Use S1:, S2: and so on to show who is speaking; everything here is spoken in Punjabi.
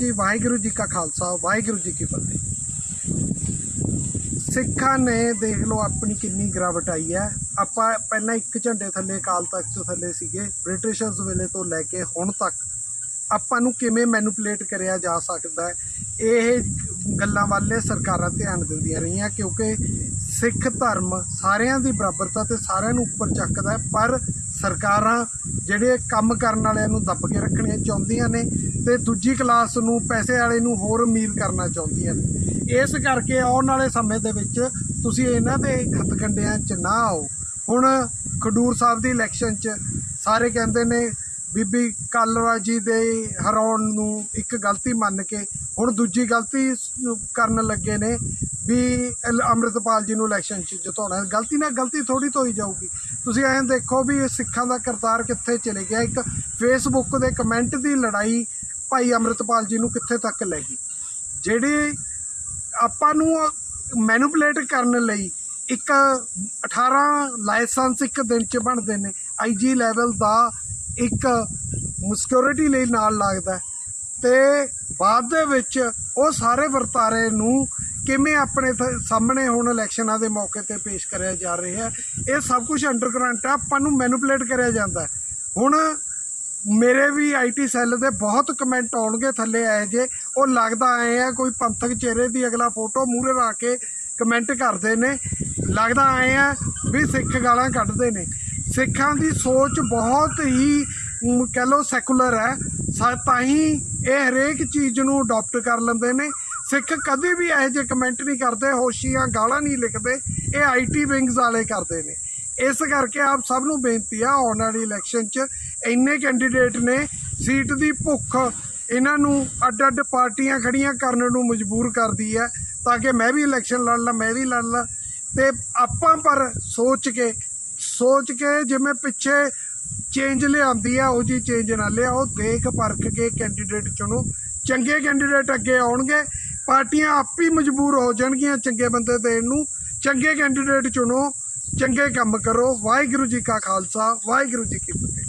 S1: ਜੀ, ਵਾਹਿਗੁਰੂ ਜੀ ਕਾ ਖਾਲਸਾ, ਵਾਹਿਗੁਰੂ ਜੀ ਕੀ ਫਤਿਹ। ਸਿੱਖਾਂ ਨੇ ਦੇਖ ਲਓ ਆਪਣੀ ਕਿੰਨੀ ਗਿਰਾਵਟ ਆਈ ਹੈ। ਆਪਾਂ ਪਹਿਲਾਂ ਇੱਕ ਝੰਡੇ ਥੱਲੇ, ਅਕਾਲ ਤਖਤ ਤੋਂ ਥੱਲੇ ਸੀਗੇ, ਬ੍ਰਿਟਿਸ਼ਰਸ ਵੇਲੇ ਤੋਂ ਲੈ ਕੇ ਹੁਣ ਤੱਕ। ਆਪਾਂ ਨੂੰ ਕਿਵੇਂ ਮੈਨੂਪਲੇਟ ਕਰਿਆ ਜਾ ਸਕਦਾ ਇਹ ਗੱਲਾਂ ਵੱਲੇ ਸਰਕਾਰਾਂ ਧਿਆਨ ਦਿੰਦੀਆਂ ਰਹੀਆਂ, ਕਿਉਂਕਿ ਸਿੱਖ ਧਰਮ ਸਾਰਿਆਂ ਦੀ ਬਰਾਬਰਤਾ ਤੇ ਸਾਰਿਆਂ ਨੂੰ ਉੱਪਰ ਚੱਕਦਾ ਹੈ, ਪਰ ਸਰਕਾਰਾਂ ਜਿਹੜੇ ਕੰਮ ਕਰਨ ਵਾਲਿਆਂ ਨੂੰ ਦੱਬ ਕੇ ਰੱਖਣੀਆਂ ਚਾਹੁੰਦੀਆਂ ਨੇ ਤੇ ਦੂਜੀ ਕਲਾਸ ਨੂੰ, ਪੈਸੇ ਵਾਲੇ ਨੂੰ ਹੋਰ ਅਮੀਰ ਕਰਨਾ ਚਾਹੁੰਦੀਆਂ ਨੇ। ਇਸ ਕਰਕੇ ਆਉਣ ਵਾਲੇ ਸਮੇਂ ਦੇ ਵਿੱਚ ਤੁਸੀਂ ਇਹਨਾਂ ਦੇ ਹੱਥਕੰਡਿਆਂ 'ਚ ਨਾ ਆਓ। ਹੁਣ ਖਡੂਰ ਸਾਹਿਬ ਦੀ ਇਲੈਕਸ਼ਨ 'ਚ ਸਾਰੇ ਕਹਿੰਦੇ ਨੇ ਬੀਬੀ ਕਾਲਰਾ ਜੀ ਦੇ ਹਰਾਉਣ ਨੂੰ ਇੱਕ ਗਲਤੀ ਮੰਨ ਕੇ ਹੁਣ ਦੂਜੀ ਗਲਤੀ ਕਰਨ ਲੱਗੇ ਨੇ ਵੀ ਇਲ- ਅੰਮ੍ਰਿਤਪਾਲ ਜੀ ਨੂੰ ਇਲੈਕਸ਼ਨ 'ਚ ਜਿਤਾਉਣਾ। ਗਲਤੀ ਨਾਲ ਗਲਤੀ ਥੋੜੀ ਧੋਈ ਜਾਊਗੀ। ਤੁਸੀਂ ਐਂ ਦੇਖੋ ਵੀ ਸਿੱਖਾਂ ਦਾ ਕਰਤਾਰ ਕਿੱਥੇ ਚਲੇ ਗਿਆ। ਇੱਕ ਫੇਸਬੁੱਕ ਦੇ ਕਮੈਂਟ ਦੀ ਲੜਾਈ ਭਾਈ ਅੰਮ੍ਰਿਤਪਾਲ ਜੀ ਨੂੰ ਕਿੱਥੇ ਤੱਕ ਲੈ ਗਈ? ਜਿਹੜੀ ਆਪਾਂ ਨੂੰ ਮੈਨੂਪਲੇਟ ਕਰਨ ਲਈ ਇੱਕ 18 ਲਾਇਸੈਂਸ ਇੱਕ ਦਿਨ ਚ ਬਣਦੇ ਨੇ। ਆਈਜੀ ਲੈਵਲ ਦਾ ਇੱਕ ਸਿਕਿਉਰਿਟੀ ਲਈ ਨਾਲ ਲੱਗਦਾ ਹੈ। ਤੇ ਬਾਅਦ ਦੇ ਵਿੱਚ ਉਹ ਸਾਰੇ ਵਰਤਾਰੇ ਨੂੰ ਕਿਵੇਂ ਆਪਣੇ th- ਸਾਹਮਣੇ ਹੁਣ ਇਲੈਕਸ਼ਨਾਂ ਦੇ ਮੌਕੇ ਤੇ ਪੇਸ਼ ਕਰਿਆ ਜਾ ਰਿਹਾ ਹੈ, ਇਹ ਸਭ ਕੁਝ ਅੰਡਰਗਰਾਉਂਡ ਹੈ ਆਪਾਂ ਨੂੰ ਮੈਨੂਪਲੇਟ ਕਰਿਆ ਜਾਂਦਾ ਹੁਣ ਮੇਰੇ ਵੀ ਆਈਟੀ ਸੈੱਲ ਦੇ ਬਹੁਤ ਕਮੈਂਟ ਆਉਣਗੇ ਥੱਲੇ ਆਏ ਜੇ, ਉਹ ਲੱਗਦਾ ਆਏ ਆ, ਕੋਈ ਪੰਥਕ ਚਿਹਰੇ ਦੀ ਅਗਲਾ ਫੋਟੋ ਮੂਹਰੇ ਰੱਖ ਕੇ ਕਮੈਂਟ ਕਰਦੇ ਨੇ, ਲੱਗਦਾ ਆਏ ਆ ਵੀ ਸਿੱਖ ਗਾਲਾਂ ਕੱਢਦੇ ਨੇ। ਸਿੱਖਾਂ ਦੀ ਸੋਚ ਬਹੁਤ ਹੀ ਕਹਿ ਲਓ ਸੈਕੂਲਰ ਹੈ। ਸਾ- ਤਾਂ ਹੀ ਇਹ ਹਰੇਕ ਚੀਜ਼ ਨੂੰ ਅਡਾਪਟ ਕਰ ਲੈਂਦੇ ਨੇ। ਸਿੱਖ ਕਦੇ ਵੀ ਇਹੋ ਜਿਹੇ ਕਮੈਂਟ ਨਹੀਂ ਕਰਦੇ, ਹੋਸ਼ੀਆਂ ਗਾਲਾਂ ਨਹੀਂ ਲਿਖਦੇ, ਇਹ ਆਈਟੀ ਵਿੰਗਸ ਵਾਲੇ ਕਰਦੇ ਨੇ। ਇਸ ਕਰਕੇ ਆਪ ਸਭ ਨੂੰ ਬੇਨਤੀ ਆ, ਆਉਣ ਵਾਲੀ ਇਲੈਕਸ਼ਨ 'ਚ ਇੰਨੇ ਕੈਂਡੀਡੇਟ ਨੇ, ਸੀਟ ਦੀ ਭੁੱਖ, ਇਹਨਾਂ ਨੂੰ ਅੱਡ-ਅੱਡ ਪਾਰਟੀਆਂ ਖੜੀਆਂ ਕਰਨ ਨੂੰ ਮਜਬੂਰ ਕਰਦੀ ਹੈ, ਤਾਂ ਕਿ ਮੈਂ ਵੀ ਇਲੈਕਸ਼ਨ ਲੜ ਲਾਂ, ਮੈਂ ਵੀ ਲੜ ਲਾਂ। ਤੇ ਆਪਾਂ ਪਰ ਸੋਚ ਕੇ ਸੋਚ ਕੇ ਜਿਵੇਂ ਪਿੱਛੇ ਚੇਂਜ ਲਿਆਂਦੀ ਆ, ਉਹ ਜੀ ਚੇਂਜ ਨਾ ਲਿਆਓ ਦੇਖ ਪਰਖ ਕੇ ਕੈਂਡੀਡੇਟ ਚੁਣੋ। ਚੰਗੇ ਕੈਂਡੀਡੇਟ ਅੱਗੇ ਆਉਣਗੇ, ਪਾਰਟੀਆਂ ਆਪ ਹੀ ਮਜਬੂਰ ਹੋ ਜਾਣਗੀਆਂ ਚੰਗੇ ਬੰਦੇ ਦੇਣ ਨੂੰ। ਚੰਗੇ ਕੈਂਡੀਡੇਟ ਚੁਣੋ, ਚੰਗੇ ਕੰਮ ਕਰੋ। ਵਾਹਿਗੁਰੂ ਜੀ ਕਾ ਖਾਲਸਾ, ਵਾਹਿਗੁਰੂ ਜੀ ਕੀ ਫਤਿਹ।